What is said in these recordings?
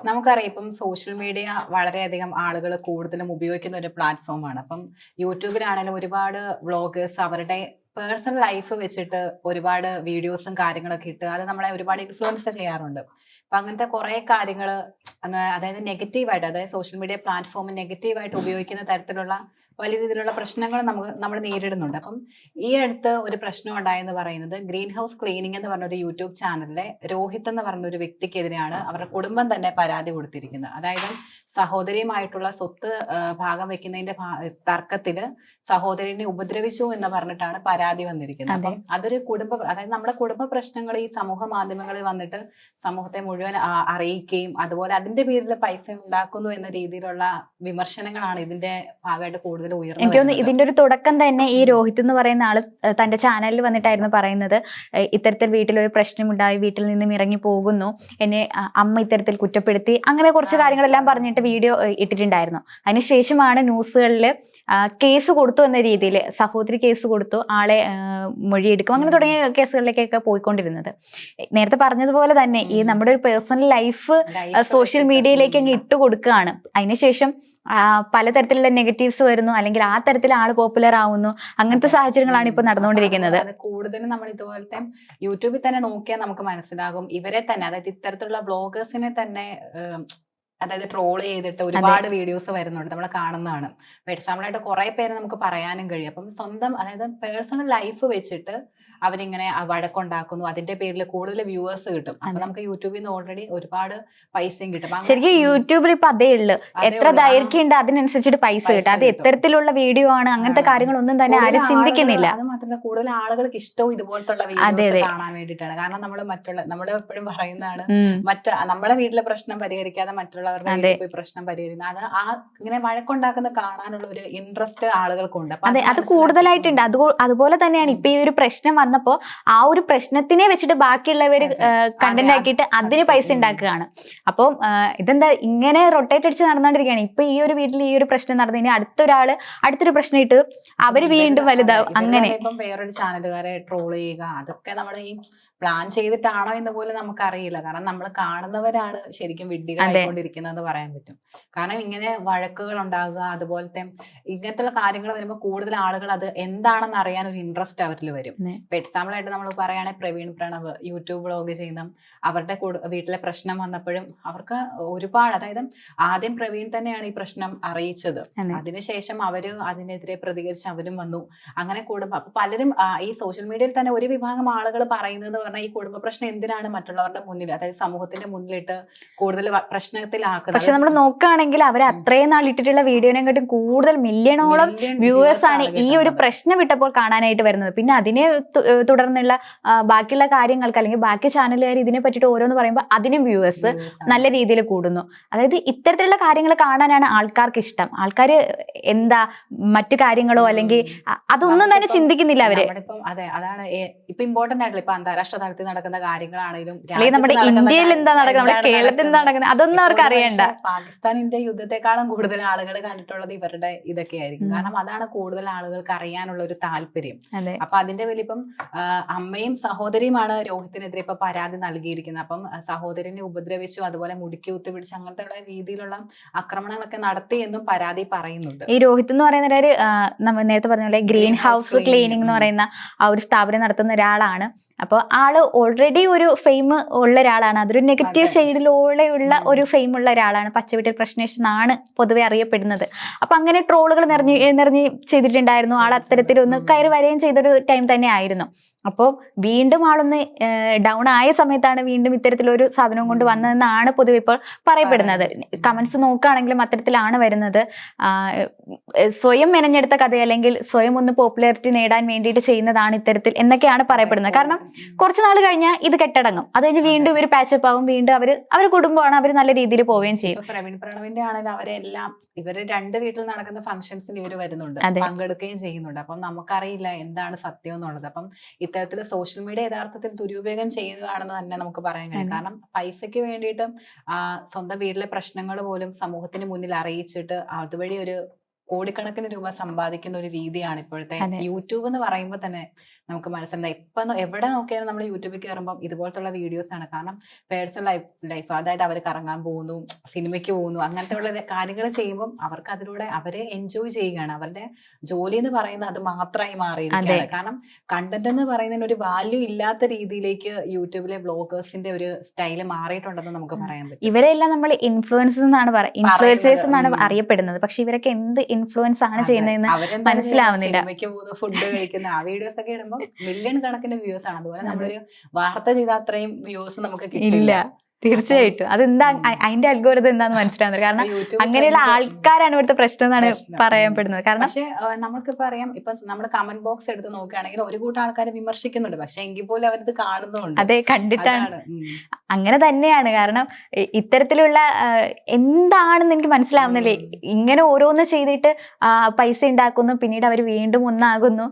നമുക്കറിയാം ഇപ്പം social media വളരെയധികം ആളുകൾ കൂടുതലും ഉപയോഗിക്കുന്ന ഒരു പ്ലാറ്റ്ഫോമാണ് അപ്പം യൂട്യൂബിലാണെങ്കിലും ഒരുപാട് വ്ളോഗേഴ്സ് അവരുടെ പേഴ്സണൽ ലൈഫ് വെച്ചിട്ട് ഒരുപാട് വീഡിയോസും കാര്യങ്ങളൊക്കെ ഇട്ട് അത് നമ്മളെ ഒരുപാട് ഇൻഫ്ലുവൻസ് ചെയ്യാറുണ്ട്. അപ്പൊ അങ്ങനത്തെ കുറെ കാര്യങ്ങൾ അതായത് നെഗറ്റീവായിട്ട് അതായത് സോഷ്യൽ മീഡിയ പ്ലാറ്റ്ഫോം നെഗറ്റീവായിട്ട് ഉപയോഗിക്കുന്ന തരത്തിലുള്ള വലിയ രീതിയിലുള്ള പ്രശ്നങ്ങൾ നമുക്ക് നമ്മൾ നേരിടുന്നുണ്ട്. അപ്പം ഈ അടുത്ത് ഒരു പ്രശ്നം ഉണ്ടായെന്ന് പറയുന്നത് ഗ്രീൻ ഹൗസ് ക്ലീനിങ് എന്ന് പറഞ്ഞ ഒരു യൂട്യൂബ് ചാനലിലെ രോഹിത് എന്ന് പറഞ്ഞ ഒരു വ്യക്തിക്കെതിരെയാണ് അവരുടെ കുടുംബം തന്നെ പരാതി കൊടുത്തിരിക്കുന്നത്. അതായത് സഹോദരിയുമായിട്ടുള്ള സ്വത്ത് ഭാഗം വെക്കുന്നതിന്റെ തർക്കത്തിൽ സഹോദരിനെ ഉപദ്രവിച്ചു എന്ന് പറഞ്ഞിട്ടാണ് പരാതി വന്നിരിക്കുന്നത്. അപ്പം അതൊരു കുടുംബ അതായത് നമ്മുടെ കുടുംബ പ്രശ്നങ്ങൾ ഈ സമൂഹ മാധ്യമങ്ങളിൽ വന്നിട്ട് സമൂഹത്തെ മുഴുവൻ അറിയിക്കുകയും അതുപോലെ അതിന്റെ പേരിൽ പൈസ ഉണ്ടാക്കുന്നു എന്ന രീതിയിലുള്ള വിമർശനങ്ങളാണ് ഇതിന്റെ ഭാഗമായിട്ട് കൂടുതൽ ഉയർന്നു എനിക്ക് തോന്നുന്നു ഇതിന്റെ ഒരു തുടക്കം തന്നെ ഈ രോഹിത് എന്ന് പറയുന്ന ആൾ തന്റെ ചാനലിൽ വന്നിട്ടായിരുന്നു പറയുന്നത് ഇത്തരത്തിൽ വീട്ടിലൊരു പ്രശ്നമുണ്ടായി വീട്ടിൽ നിന്നും ഇറങ്ങി പോകുന്നു എന്നെ അമ്മ ഇത്തരത്തിൽ കുറ്റപ്പെടുത്തി അങ്ങനെ കുറച്ച് കാര്യങ്ങളെല്ലാം. പറഞ്ഞിട്ട് വീഡിയോ ഇട്ടിട്ടുണ്ടായിരുന്നു. അതിനുശേഷമാണ് ന്യൂസുകളിൽ കേസ് കൊടുത്തു എന്ന രീതിയിൽ സഹോദരി കേസ് കൊടുത്തു ആളെ മൊഴിയെടുക്കും അങ്ങനെ തുടങ്ങിയ കേസുകളിലേക്കൊക്കെ പോയിക്കൊണ്ടിരുന്നത്. നേരത്തെ പറഞ്ഞതുപോലെ തന്നെ ഈ നമ്മുടെ ഒരു പേഴ്സണൽ ലൈഫ് സോഷ്യൽ മീഡിയയിലേക്ക് അങ്ങ് ഇട്ടുകൊടുക്കുകയാണ്. ഇട്ട് കൊടുക്കുകയാണ് അതിനുശേഷം പലതരത്തിലുള്ള നെഗറ്റീവ്സ് വരുന്നു. അല്ലെങ്കിൽ ആ തരത്തിൽ ആൾ പോപ്പുലർ ആവുന്നു. അങ്ങനത്തെ. സാഹചര്യങ്ങളാണ് ഇപ്പൊ. നടന്നുകൊണ്ടിരിക്കുന്നത്. കൂടുതലും നമ്മൾ ഇതുപോലത്തെ യൂട്യൂബിൽ തന്നെ നോക്കിയാൽ നമുക്ക് മനസ്സിലാകും. ഇവരെ തന്നെ അതായത് ഇത്തരത്തിലുള്ള ബ്ലോഗേഴ്സിനെ തന്നെ അതായത് ട്രോൾ ചെയ്തിട്ട് ഒരുപാട് വീഡിയോസ് വരുന്നുണ്ട് നമ്മൾ കാണുന്നതാണ്. എക്സാമ്പിൾ ആയിട്ട് കുറെ പേര് നമുക്ക് പറയാനും കഴിയും. അപ്പം സ്വന്തം അതായത് പേഴ്സണൽ ലൈഫ് വെച്ചിട്ട് അവരിങ്ങനെ വഴക്കുണ്ടാക്കുന്നു. അതിന്റെ പേരിൽ കൂടുതൽ വ്യൂവേഴ്സ് കിട്ടും. അപ്പൊ നമുക്ക് യൂട്യൂബിൽ നിന്ന് ഓൾറെഡി ഒരുപാട് പൈസയും കിട്ടും. ശരിക്കും യൂട്യൂബിൽ ഇപ്പൊ അതേ ഉള്ളു. എത്ര ദൈർഘ്യം ഉണ്ട് അതിനനുസരിച്ചിട്ട് പൈസ കിട്ടും. അത്. എത്തരത്തിലുള്ള വീഡിയോ ആണ് അങ്ങനത്തെ. കാര്യങ്ങളൊന്നും തന്നെ ആരും ചിന്തിക്കുന്നില്ല. അത് മാത്രമല്ല കൂടുതൽ ആളുകൾക്ക് ഇഷ്ടവും ഇതുപോലത്തുള്ള വീഡിയോ വീഡിയോസ് കാണാൻ വേണ്ടിയിട്ടാണ്. കാരണം നമ്മൾ മറ്റുള്ള നമ്മൾ എപ്പോഴും പറയുന്നതാണ്. മറ്റ നമ്മുടെ വീട്ടിലെ പ്രശ്നം പരിഹരിക്കാതെ മറ്റുള്ളവരുടെ വീട്ടിൽ പോയി പ്രശ്നം പരിഹരിക്കുന്നത് അത് ആ ഇങ്ങനെ വഴക്കുണ്ടാക്കുന്ന കാണാനുള്ള ഒരു ഇൻട്രസ്റ്റ് ആളുകൾക്കുണ്ട്. അതെ അത് കൂടുതലായിട്ടുണ്ട്. അതുപോലെ തന്നെയാണ് ഇപ്പൊ ഈ ഒരു പ്രശ്നം വന്നപ്പോ ആ ഒരു പ്രശ്നത്തിനെ വെച്ചിട്ട് ബാക്കിയുള്ളവർ. കണ്ടന്റ് ആക്കിയിട്ട് അതിന് പൈസ ഉണ്ടാക്കുകയാണ്. അപ്പം ഇതെന്താ ഇങ്ങനെ റൊട്ടേറ്റ് അടിച്ച് നടന്നുകൊണ്ടിരിക്കുകയാണ് ഇപ്പൊ ഈ ഒരു വീട്ടിൽ ഈ ഒരു പ്രശ്നം നടന്നു. ഇനി അടുത്തൊരാൾ അടുത്തൊരു പ്രശ്നം ഇട്ട് അവർ വീണ്ടും വലുതാവും. അങ്ങനെ. ഇപ്പം വേറൊരു ചാനലുകാരെ ട്രോൾ ചെയ്യുക. അതൊക്കെ നമ്മുടെ ഈ പ്ലാൻ ചെയ്തിട്ടാണോ എന്ന് പോലും നമുക്കറിയില്ല. കാരണം നമ്മൾ കാണുന്നവരാണ് ശരിക്കും വിഡ്ഢികളായിക്കൊണ്ടിരിക്കുന്നതെന്ന് പറയാൻ പറ്റും. കാരണം ഇങ്ങനെ വഴക്കുകൾ ഉണ്ടാകുക അതുപോലത്തെ ഇങ്ങനത്തെ കാര്യങ്ങൾ വരുമ്പോൾ കൂടുതൽ ആളുകൾ അത് എന്താണെന്ന് അറിയാൻ ഒരു ഇൻട്രസ്റ്റ് അവരിൽ വരും. ഇപ്പൊ എക്സാമ്പിൾ ആയിട്ട് നമ്മൾ പറയുകയാണെങ്കിൽ പ്രവീൺ പ്രണവ് യൂട്യൂബ് വ്ളോഗ് ചെയ്യുന്ന അവരുടെ വീട്ടിലെ പ്രശ്നം വന്നപ്പോഴും അവർക്ക് ഒരുപാട് അതായത് ആദ്യം പ്രവീൺ തന്നെയാണ് ഈ പ്രശ്നം അറിയിച്ചത്. അതിനുശേഷം അവർ അതിനെതിരെ പ്രതികരിച്ച് അവരും വന്നു. അങ്ങനെ കൂടുമ്പോ അപ്പൊ പലരും ഈ സോഷ്യൽ മീഡിയയിൽ തന്നെ ഒരു വിഭാഗം ആളുകൾ പറയുന്നത് പറഞ്ഞാൽ ഈ കുടുംബ പ്രശ്നം എന്തിനാണ് മറ്റുള്ളവരുടെ മുന്നിൽ അതായത് സമൂഹത്തിന്റെ മുന്നിലിട്ട് കൂടുതൽ പ്രശ്നത്തിലാക്കുന്നത്? പക്ഷെ നമ്മൾ നോക്കുകയാണെങ്കിൽ അവർ അത്രയും നാൾ ഇട്ടിട്ടുള്ള വീഡിയോനെ കാട്ടും കൂടുതൽ മില്യണോളം വ്യൂവേഴ്സ് ആണ് ഈ ഒരു. പ്രശ്നം വിട്ടപ്പോൾ കാണാനായിട്ട് വരുന്നത്. പിന്നെ അതിനെ തുടർന്നുള്ള ബാക്കിയുള്ള കാര്യങ്ങൾക്ക് അല്ലെങ്കിൽ ബാക്കി ചാനലുകാർ ഇതിനെ പറ്റിയിട്ട് ഓരോന്ന് പറയുമ്പോൾ അതിനും വ്യൂവേഴ്സ് നല്ല രീതിയിൽ കൂടുന്നു. അതായത് ഇത്തരത്തിലുള്ള കാര്യങ്ങൾ കാണാനാണ് ആൾക്കാർക്ക് ഇഷ്ടം. ആൾക്കാർ എന്താ മറ്റു കാര്യങ്ങളോ അല്ലെങ്കിൽ അതൊന്നും തന്നെ ചിന്തിക്കുന്നില്ല അവർ. അതെ അതാണ് ഇപ്പൊ ഇമ്പോർട്ടന്റ് ആയിട്ടുള്ള ഇപ്പൊ അന്താരാഷ്ട്ര തലത്തിൽ നടക്കുന്ന കാര്യങ്ങളാണെങ്കിലും നമ്മുടെ ഇന്ത്യയിൽ എന്താ നടക്കുന്നത്? നമ്മുടെ കേരളത്തിൽ എന്താ നടക്കുന്നത്? അതൊന്നും അവർക്ക് അറിയണ്ട. പാകിസ്ഥാൻ ഇന്ത്യ യുദ്ധത്തെക്കാളും കൂടുതൽ ആളുകൾ കണ്ടിട്ടുള്ളത് ഇവരുടെ ഇതൊക്കെ ആയിരിക്കും. കാരണം അതാണ് കൂടുതൽ ആളുകൾക്ക് അറിയാനുള്ള ഒരു താല്പര്യം. അപ്പൊ അതിന്റെ വലിപ്പം ഇപ്പം അമ്മയും സഹോദരിയുമാണ് രോഹിത്തിനെതിരെ ഇപ്പൊ പരാതി നൽകിയിരിക്കുന്നത്. അപ്പം സഹോദരനെ ഉപദ്രവിച്ചു അതുപോലെ മുടുക്കി കുത്തിപ്പിടിച്ച് അങ്ങനത്തെ ഉള്ള രീതിയിലുള്ള ആക്രമണങ്ങളൊക്കെ നടത്തി എന്നും പരാതി പറയുന്നുണ്ട്. ഈ രോഹിത് എന്ന് പറയുന്ന ഒരു നമ്മൾ നേരത്തെ പറഞ്ഞ പോലെ ഗ്രീൻ ഹൗസ് ക്ലീനിങ് എന്ന് പറയുന്ന ആ ഒരു സ്ഥാപനം നടത്തുന്ന ഒരാളാണ്. അപ്പോൾ ആൾ ഓൾറെഡി ഒരു ഫെയിം ഉള്ള ഒരാളാണ്. അതൊരു നെഗറ്റീവ്. ഷെയ്ഡിലൂടെയുള്ള ഒരു ഫെയിം ഉള്ള ഒരാളാണ്. പച്ചവീട്ടിൽ പ്രശ്നേഷ് എന്നാണ് പൊതുവെ അറിയപ്പെടുന്നത്. അപ്പൊ അങ്ങനെ ട്രോളുകൾ നിറഞ്ഞ് നിറഞ്ഞ് ചെയ്തിട്ടുണ്ടായിരുന്നു. ആൾ അത്തരത്തിലൊന്ന് ഒന്ന് കയറി വരികയും ചെയ്തൊരു ടൈം തന്നെ ആയിരുന്നു. അപ്പോൾ വീണ്ടും ആളൊന്ന് ഡൗൺ ആയ സമയത്താണ് വീണ്ടും ഇത്തരത്തിലൊരു സാധനവും കൊണ്ട്. വന്നതെന്നാണ് പൊതുവെ ഇപ്പോൾ പറയപ്പെടുന്നത്. കമന്റ്സ് നോക്കുകയാണെങ്കിലും അത്തരത്തിലാണ് വരുന്നത്. സ്വയം മെനഞ്ഞെടുത്ത കഥ അല്ലെങ്കിൽ സ്വയം ഒന്ന് പോപ്പുലാരിറ്റി നേടാൻ വേണ്ടിയിട്ട് ചെയ്യുന്നതാണ് ഇത്തരത്തിൽ എന്നൊക്കെയാണ് പറയപ്പെടുന്നത്. കാരണം കുറച്ച് നാൾ കഴിഞ്ഞാൽ ഇത് കെട്ടടങ്ങും. അത് കഴിഞ്ഞ് വീണ്ടും ഇവർ പാച്ചപ്പ് ആവും. വീണ്ടും അവർ അവർ കുടുംബമാണ്. അവർ നല്ല രീതിയിൽ പോവുകയും ചെയ്യും. പ്രവീൺ പ്രണവിന്റെ ആണെങ്കിൽ അവരെല്ലാം ഇവർ രണ്ട് വീട്ടിൽ നടക്കുന്ന ഫംഗ്ഷൻസിൽ ഇവർ വരുന്നുണ്ട്. പങ്കെടുക്കുകയും ചെയ്യുന്നുണ്ട്. അപ്പം നമുക്കറിയില്ല എന്താണ് സത്യം എന്നുള്ളത്. അപ്പം ഇത്തരത്തിൽ സോഷ്യൽ മീഡിയ യഥാർത്ഥത്തിൽ ദുരുപയോഗം ചെയ്യുകയാണെന്ന് തന്നെ നമുക്ക് പറയാൻ കഴിയും. കാരണം പൈസയ്ക്ക് വേണ്ടിയിട്ട് സ്വന്തം വീട്ടിലെ പ്രശ്നങ്ങൾ പോലും സമൂഹത്തിന് മുന്നിൽ അറിയിച്ചിട്ട് അതുവഴി ഒരു കോടിക്കണക്കിന് രൂപ സമ്പാദിക്കുന്ന ഒരു രീതിയാണ് ഇപ്പോഴത്തെ യൂട്യൂബ് എന്ന് പറയുമ്പോൾ തന്നെ നമുക്ക് മനസ്സിലായി. ഇപ്പൊ എവിടെ നോക്കിയാലും നമ്മൾ യൂട്യൂബിൽ കയറുമ്പോൾ ഇതുപോലത്തുള്ള വീഡിയോസ് ആണ്. കാരണം പേഴ്സണൽ ലൈഫ് ലൈഫ് അതായത് അവർ കറങ്ങാൻ പോകുന്നു സിനിമയ്ക്ക് പോകുന്നു അങ്ങനത്തെ ഉള്ള കാര്യങ്ങൾ ചെയ്യുമ്പോൾ അവർക്ക് അതിലൂടെ അവരെ എൻജോയ് ചെയ്യുകയാണ്. അവരുടെ ജോലി എന്ന് പറയുന്നത് അത് മാത്രമായി മാറിയിരിക്കുകയാണ്. കാരണം കണ്ടന്റ് എന്ന് പറയുന്നതിന് ഒരു വാല്യൂ ഇല്ലാത്ത രീതിയിലേക്ക് യൂട്യൂബിലെ ബ്ലോഗേഴ്സിന്റെ ഒരു സ്റ്റൈൽ മാറിയിട്ടുണ്ടെന്ന് നമുക്ക് പറയാൻ പറ്റും. ഇവരെല്ലാം നമ്മൾ ഇൻഫ്ലുവൻസ് എന്നാണ് പറയുക ഇൻഫ്ലുവൻസേഴ്സ് എന്നാണ് അറിയപ്പെടുന്നത്. പക്ഷെ ഇവരൊക്കെ എന്ത് ഇൻഫ്ലുവൻസ് ആണ് ചെയ്യുന്നത് ചെയ്യുന്നതെന്ന് മനസ്സിലാവുന്നില്ല. ഫുഡ് കഴിക്കുന്ന ആ വീഡിയോസ് ഒക്കെ ഇടുമ്പോൾ മില്യൺ കണക്കിന് വ്യൂസ് ആണ് അതുപോലെ നമ്മളൊരു വാർത്ത ചെയ്ത അത്രയും വ്യൂസ് നമുക്ക് കിട്ടില്ല. തീർച്ചയായിട്ടും. അതെന്താ. അതിന്റെ അൽഗോരിതം എന്താന്ന് മനസ്സിലാവുന്നത്? കാരണം അങ്ങനെയുള്ള ആൾക്കാരാണ് ഇവിടുത്തെ പ്രശ്നം എന്നാണ്. പറയപ്പെടുന്നത്. കാരണം പക്ഷേ നമ്മൾക്ക് പറയാം ഇപ്പൊ നമ്മുടെ കമന്റ് ബോക്സ് എടുത്ത് നോക്കുകയാണെങ്കിൽ ഒരു കൂട്ടം ആൾക്കാരെ വിമർശിക്കുന്നുണ്ട്. പക്ഷെ എങ്കിൽ പോലും അവരിത് കാണുന്നുണ്ട് അതെ കണ്ടിട്ടാണ്. അങ്ങനെ തന്നെയാണ്. കാരണം ഇത്തരത്തിലുള്ള എന്താണെന്ന് എനിക്ക് മനസ്സിലാവുന്നില്ലേ. ഇങ്ങനെ ഓരോന്ന് ചെയ്തിട്ട് പൈസ ഉണ്ടാക്കുന്നു പിന്നീട് അവർ വീണ്ടും ഒന്നാകുന്നു.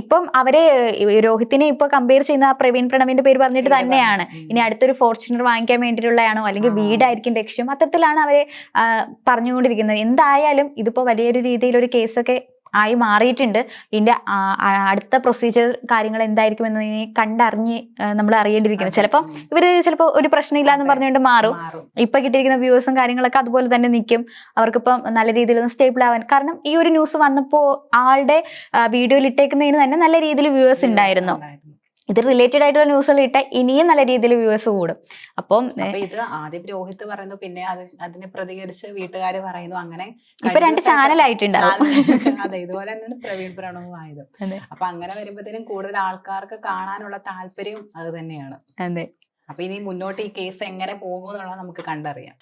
ഇപ്പം അവരെ രോഹിത്തിനെ ഇപ്പൊ കമ്പയർ ചെയ്യുന്ന പ്രവീൺ പ്രണവിന്റെ പേര് പറഞ്ഞിട്ട് തന്നെയാണ്. ഇനി അടുത്തൊരു ഫോർച്യൂണർ വാങ്ങിക്കാൻ വേണ്ടിയിട്ടുള്ളതാണോ അല്ലെങ്കിൽ. വീടായിരിക്കും ലക്ഷ്യം. അത്തരത്തിലാണ് അവരെ പറഞ്ഞുകൊണ്ടിരിക്കുന്നത്. എന്തായാലും ഇതിപ്പോ വലിയൊരു രീതിയിൽ ഒരു കേസൊക്കെ ആയി മാറിയിട്ടുണ്ട്. ഇതിന്റെ അടുത്ത പ്രൊസീജിയർ കാര്യങ്ങൾ എന്തായിരിക്കും എന്നതിനെ കണ്ടറിഞ്ഞ് നമ്മൾ അറിയേണ്ടിയിരിക്കുന്നത് ചിലപ്പോൾ ചിലപ്പം ഇവർ ചിലപ്പോൾ ഒരു പ്രശ്നമില്ല എന്ന്. പറഞ്ഞുകൊണ്ട് മാറും. ഇപ്പൊ കിട്ടിയിരിക്കുന്ന വ്യൂവേഴ്സും കാര്യങ്ങളൊക്കെ അതുപോലെ തന്നെ നിൽക്കും അവർക്കിപ്പം നല്ല രീതിയിൽ ഒന്ന് സ്റ്റേബിൾ ആവാൻ. കാരണം ഈ ഒരു ന്യൂസ് വന്നപ്പോൾ ആളുടെ വീഡിയോയിൽ ഇട്ടേക്കുന്നതിന് തന്നെ നല്ല രീതിയിൽ വ്യൂവേഴ്സ് ഉണ്ടായിരുന്നു. ഇത് റിലേറ്റഡ് ആയിട്ടുള്ള ന്യൂസുകൾ ഇട്ട ഇനിയും നല്ല രീതിയിൽ വ്യൂവേഴ്സ് കൂടും. അപ്പം ഇത് ആദ്യം രോഹിത് പറയുന്നു പിന്നെ അതിനെ പ്രതികരിച്ച് വീട്ടുകാർ പറയുന്നു അങ്ങനെ ഇപ്പൊ രണ്ട് ചാനൽ അതെ ഇതുപോലെ തന്നെയാണ് പ്രവീൺ പ്രണവും ആയത്. അപ്പൊ അങ്ങനെ വരുമ്പോഴത്തേനും കൂടുതൽ ആൾക്കാർക്ക് കാണാനുള്ള താല്പര്യം അത് തന്നെയാണ്. അതെ. അപ്പൊ ഇനി മുന്നോട്ട് ഈ കേസ് എങ്ങനെ പോകുമെന്നുള്ളത് നമുക്ക് കണ്ടറിയാം.